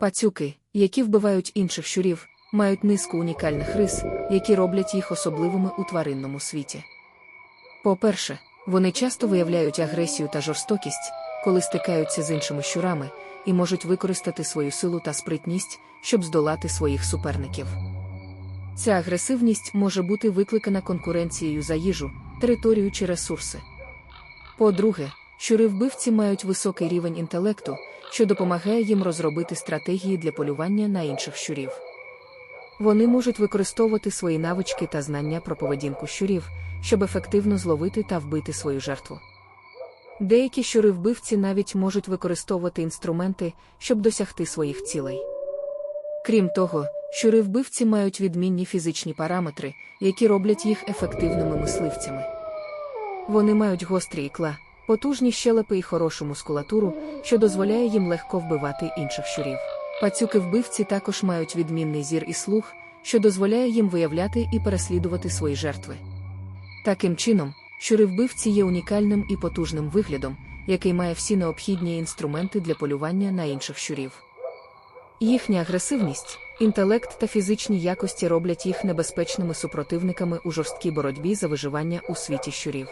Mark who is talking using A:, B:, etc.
A: Пацюки, які вбивають інших щурів, мають низку унікальних рис, які роблять їх особливими у тваринному світі. По-перше, вони часто виявляють агресію та жорстокість, коли стикаються з іншими щурами, і можуть використати свою силу та спритність, щоб здолати своїх суперників. Ця агресивність може бути викликана конкуренцією за їжу, територію чи ресурси. По-друге, щури-вбивці мають високий рівень інтелекту, що допомагає їм розробити стратегії для полювання на інших щурів. Вони можуть використовувати свої навички та знання про поведінку щурів, щоб ефективно зловити та вбити свою жертву. Деякі щури-вбивці навіть можуть використовувати інструменти, щоб досягти своїх цілей. Крім того, щури-вбивці мають відмінні фізичні параметри, які роблять їх ефективними мисливцями. Вони мають гострі ікла, потужні щелепи і хорошу мускулатуру, що дозволяє їм легко вбивати інших щурів. Пацюки-вбивці також мають відмінний зір і слух, що дозволяє їм виявляти і переслідувати свої жертви. Таким чином, щури-вбивці є унікальним і потужним виглядом, який має всі необхідні інструменти для полювання на інших щурів. Їхня агресивність, інтелект та фізичні якості роблять їх небезпечними супротивниками у жорсткій боротьбі за виживання у світі щурів.